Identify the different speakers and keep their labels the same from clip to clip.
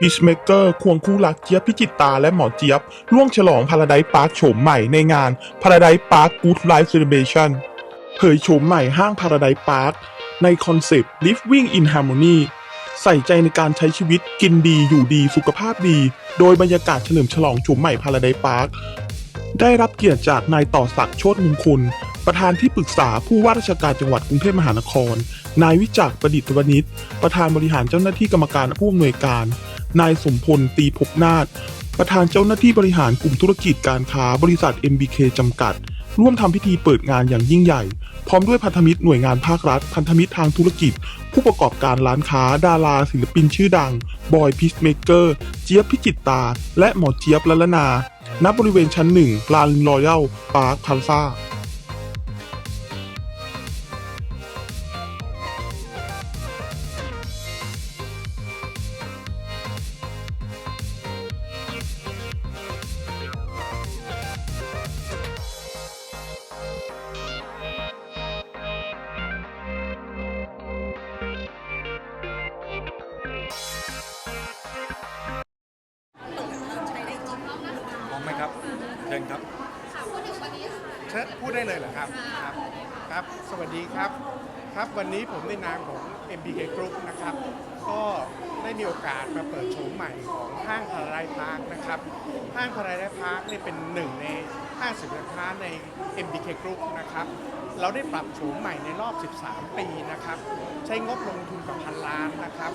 Speaker 1: พีชเมกเกอร์ควงคู่รักเจี๊ยบพิจิตตาและหมอเจี๊ยบ ร่วมฉลองพาราได p ์ a r k โฉมใหม่ในงาน Paradise Park Good Life Celebration เผยโฉมใหม่ห้าง Paradise Park ในคอนเซปต์ Living in Harmony ใส่ใจในการใช้ชีวิตกินดีอยู่ดีสุขภาพดี โดยบรรยากาศเฉลิมฉลองโฉมใหม่ Paradise Park ได้รับเกียรติจากนายต่อศักดิ์โชติมงคล ประธานที่ปรึกษาผู้ว่าราชการจังหวัดกรุงเทพมหานคร นายวิจักรประดิษฐ์วณิชประธานบริหารเจ้าหน้าที่กรรมการผู้อำนวยการ นายสมพลตีภพนาถประธานเจ้าหน้าที่บริหารกลุ่มธุรกิจการค้าบริษัท MBK จำกัด ร่วมทำพิธีเปิดงานอย่างยิ่งใหญ่ พร้อมด้วยพันธมิตรหน่วยงานภาครัฐ พันธมิตรทางธุรกิจ ผู้ประกอบการร้านค้า ดารา ศิลปินชื่อดัง บอยพีชเมเกอร์ เจี๊ยบพิจิตตา และหมอเจี๊ยบละละนา ณ บริเวณชั้นหนึ่งลานรอยัลปาร์คพาซา
Speaker 2: ครับเชิญครับ
Speaker 3: เชิญพูดได้เลยเหรอครับครับครับ สวัสดีครับ ครับวันนี้ผมในนามของ MBK Group นะครับ ก็ได้มีโอกาสมาเปิดโฉมใหม่ของห้างพาราไดพาร์คนะครับ ห้างพาราไดพาร์คเนี่ยเป็นหนึ่งในห้างสินค้าใน MBK Group นะครับ เราได้ปรับโฉมใหม่ในรอบ 13 ปีนะครับ ใช้งบลงทุนกว่าพันล้านนะครับ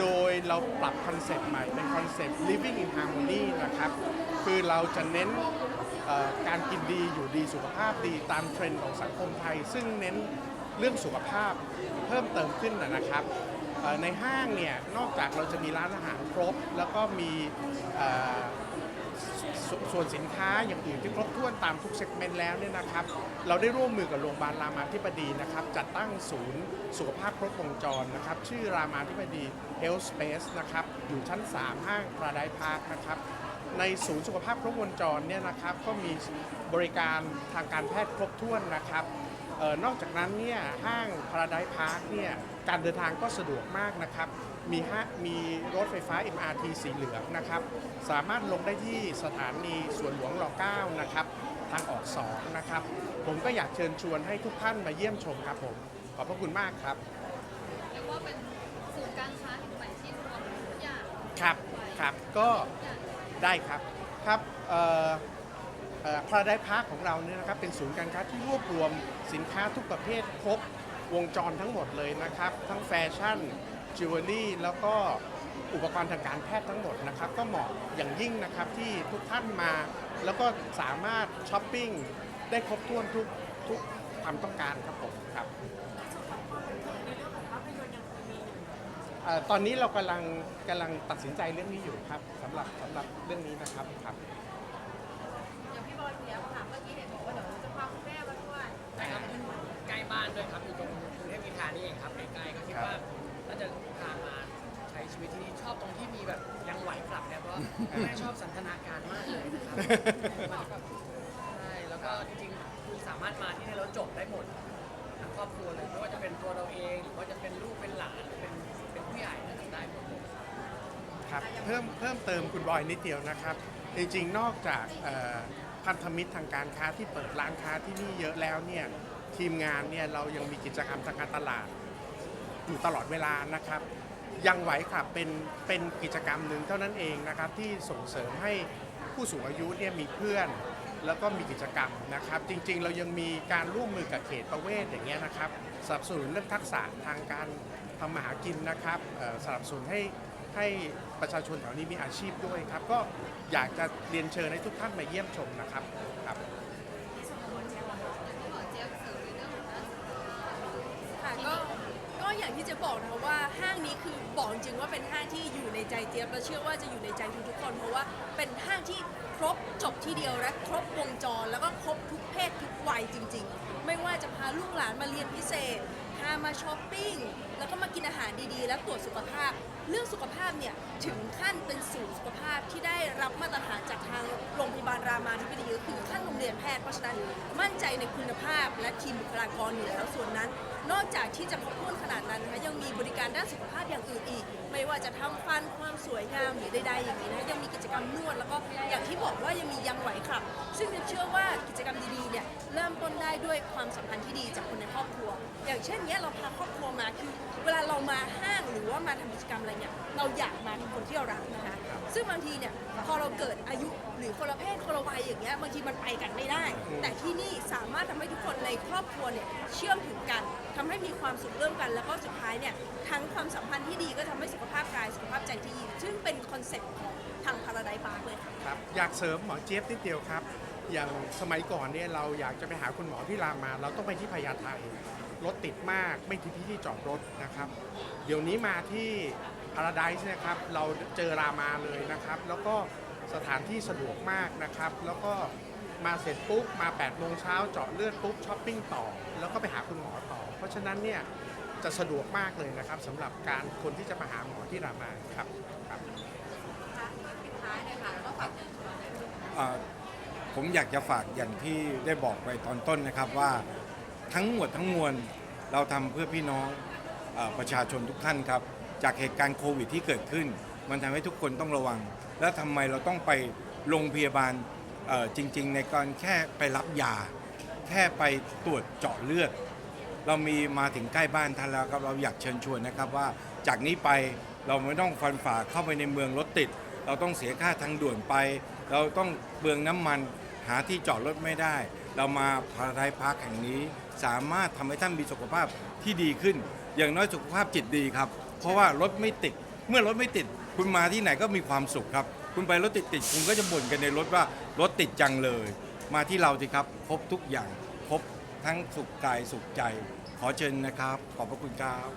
Speaker 3: โดยเราปรับคอนเซปต์ใหม่เป็นคอนเซปต์ living in harmony นะครับ คือเราจะเน้นการกินดีอยู่ดีสุขภาพดีตามเทรนด์ของสังคมไทย ซึ่งเน้นเรื่องสุขภาพเพิ่มเติมขึ้นนะครับ ในห้างเนี่ย นอกจากเราจะมีร้านอาหารครบ แล้วก็มี สส่วนสินค้าอย่างอื่นที่ครบถ้วนตามทุกเซกเมนต์แล้วเนี่ยนะครับ เราได้ร่วมมือกับโรงพยาบาลรามาธิบดีนะครับ จัดตั้งศูนย์สุขภาพครบวงจรนะครับ ชื่อรามาธิบดี Health Space นะครับ อยู่ชั้น 3 ห้างพราไดพาร์คนะครับในศูนย์สุขภาพครบวงจรเนี่ยนะครับก็มีบริการทางการแพทย์ครบถ้วนนะครับ เออนอกจากนั้นเนี่ยห้างพาราไดพาร์คเนี่ยการเดินทางก็สะดวกมากนะครับ มีฮะมีรถไฟฟ้า MRT สีเหลืองนะครับ สามารถลงได้ที่สถานีสวนหลวงร9นะครับทางออก 2 นะครับ ผมก็อยากเชิญชวนให้ทุกท่านมาเยี่ยมชมครับผม ขอบพระคุณมากครับ
Speaker 4: เรียกว่าเป็นศูนย์การค้าแห่งใหม่ที่รวมทุกอย่าง
Speaker 3: ครับครับก็
Speaker 4: ทุกอย่าง
Speaker 3: ได้ครับครับ พาราไดพาร์คของเราเนี่ยนะครับเป็นศูนย์การค้าที่รวบรวมสินค้าทุกประเภทครบวงจรทั้งหมดเลยนะครับ ทั้งแฟชั่นจิวเวลรี่แล้วก็อุปกรณ์ทางการแพทย์ทั้งหมดนะครับ ก็เหมาะอย่างยิ่งนะครับที่ทุกท่านมา แล้วก็สามารถช้อปปิ้งได้ครบถ้วนทุกทุกความต้องการครับผมครับเอ่อตอนนี้เรากำลังกำลังตัดสินใจเรื่องนี้อยู่ครับสำหรับสำหรับเรื่องนี้นะครับครับ
Speaker 4: บ้า
Speaker 5: นด้วยครับอยู่ตรงกรุงเทพมีทานี่เองครับใกล้ๆก็คิดว่าน่าจะพามาใช้ชีวิตที่นี่ชอบตรงที่มีแบบยังไหวกลับเนี่ยเพราะแม่ชอบสันทนาการมากเลยนะครับใช่แล้วก็จริงๆคือสามารถมาที่นี่แล้วจบได้หมดทั้งครอบครัวเลยไม่ว่าจะเป็นตัวเราเองหรือว่าจะเป็นลูกเป็นหลานหรือเป็นเป็นผู้ใหญ่ได้หมดเลย
Speaker 3: ครับเพิ่มเพิ่มเติมคุณบอยนิดเดียวนะครับ จริงๆ นอกจากเอ่อ พันธมิตรทางการค้าที่เปิดร้านค้าที่นี่เยอะแล้วเนี่ยทีมงานเนี่ยเรายังมีกิจกรรมทางการตลาดอยู่ตลอดเวลานะครับ ยังไหวครับเป็นเป็นกิจกรรมหนึ่งเท่านั้นเองนะครับที่ส่งเสริมให้ผู้สูงอายุเนี่ยมีเพื่อนแล้วก็มีกิจกรรมนะครับ จริงๆ เรายังมีการร่วมมือกับเขตประเวศอย่างเงี้ยนะครับสนับสนุนเรื่องทักษะทางการทำมาหากินนะครับสนับสนุนให้ ให้ประชาชนแถวนี้มีอาชีพด้วยครับ ก็อยากจะเรียนเชิญให้ทุกท่านมาเยี่ยมชมนะครับครับ
Speaker 6: ค่ะก็ก็อย่างที่เจะบอกนะคะว่าห้างนี้คือบอกจริงว่าเป็นห้างที่อยู่ในใจเจี๊ยบและเชื่อว่าจะอยู่ในใจทุกๆคน เพราะว่าเป็นห้างที่ครบจบที่เดียวและครบวงจรแล้วก็ครบทุกเพศทุกวัยจริง ๆ ไม่ว่าจะพาลูกหลานมาเรียนพิเศษพามาช้อปปิ้งแล้วก็มากินอาหารดีๆ และตรวจสุขภาพ เรื่องสุขภาพเนี่ยถึงขั้นเป็นศูนย์สุขภาพที่ได้รับมาตรฐานจากทางโรงพยาบาลรามาธิบดีก็คือขั้นโรงเรียนแพทย์เพราะฉะนั้นมั่นใจในคุณภาพและทีมบุคลากรอยู่แล้วส่วนนั้น นอกจากที่จะครบถ้วนขนาดนั้นนะคะยังมีบริการด้านสุขภาพอย่างอื่นอีก ไม่ว่าจะทำฟันความสวยงามหรือใดๆอย่างนี้นะยังมีกิจกรรมนวดแล้วก็อย่างที่บอกว่ายังมียังไหวครับ ซึ่งเชื่อว่ากิจกรรมดีๆเนี่ยเริ่มต้นได้ด้วยความสัมพันธ์ที่ดีจากคนในครอบครัว อย่างเช่นเนี้ยเราพาครอบครัวมาคือเวลาเรามาห้างหรือว่ามาทำกิจกรรมอะไรเนี่ยเราอยากมากับคนที่เรารักนะคะซึ่งบางทีเนี่ยพอเราเกิดอายุหรือคนละเพศคนละวัยอย่างเงี้ยบางทีมันไปกันไม่ได้ แต่ที่นี่สามารถทำให้ทุกคนในครอบครัวเนี่ยเชื่อมถึงกันทำให้มีความสุขร่วมกัน แล้วก็สุดท้ายเนี่ยทั้งความสัมพันธ์ที่ดีก็ทำให้สุขภาพกายสุขภาพใจที่ดีซึ่งเป็นคอนเซ็ปต์ของทางพาราไดปาร์คเลยค่ะ
Speaker 3: ครับอยากเสริมหมอเจี๊ยบนิดเดียวครับ อย่างสมัยก่อนเนี่ยเราอยากจะไปหาคุณหมอที่รามา เราต้องไปที่พญาไทรถติดมากไม่ที่ที่จอดรถนะครับ เดี๋ยวนี้มาที่พาราไดซ์นะครับเราเจอรามาเลยนะครับ แล้วก็สถานที่สะดวกมากนะครับ แล้วก็มาเสร็จปุ๊บมา8โมงเช้าเจาะเลือดปุ๊บช้อปปิ้งต่อ แล้วก็ไปหาคุณหมอต่อ เพราะฉะนั้นเนี่ย จะสะดวกมากเลยนะครับสำหรับการคนที่จะมาหาหมอที่รามาครับครับ
Speaker 4: ปิดท้ายเลยค่ะแล้วก็ฝากเชิญชวน
Speaker 2: อ่าผมอยากจะฝากอย่างที่ได้บอกไปตอนต้นนะครับว่าทั้งหมดทั้งมวลเราทำเพื่อพี่น้องเออประชาชนทุกท่านครับ จากเหตุการณ์โควิดที่เกิดขึ้น มันทำให้ทุกคนต้องระวัง แล้วทำไมเราต้องไปโรงพยาบาลเอ่อจริง ๆ ในการแค่ไปรับยา แค่ไปตรวจเจาะเลือด เรามีมาถึงใกล้บ้านท่านแล้วครับเราอยากเชิญชวนนะครับว่าจากนี้ไปเราไม่ต้องฟันฝ่าเข้าไปในเมืองรถติด เราต้องเสียค่าทางด่วนไป เราต้องเบืองน้ำมันหาที่จอดรถไม่ได้ เรามาพาราไดพาร์คแห่งนี้ สามารถทำให้ท่านมีสุขภาพที่ดีขึ้น อย่างน้อยสุขภาพจิตดีครับ เพราะว่ารถไม่ติด เมื่อรถไม่ติด คุณมาที่ไหนก็มีความสุขครับ คุณไปรถติดติดคุณก็จะบ่นกันในรถว่ารถติดจังเลย มาที่เราสิครับครบทุกอย่าง ทั้งสุขกายสุขใจ ขอเชิญนะครับ ขอบพระคุณครับ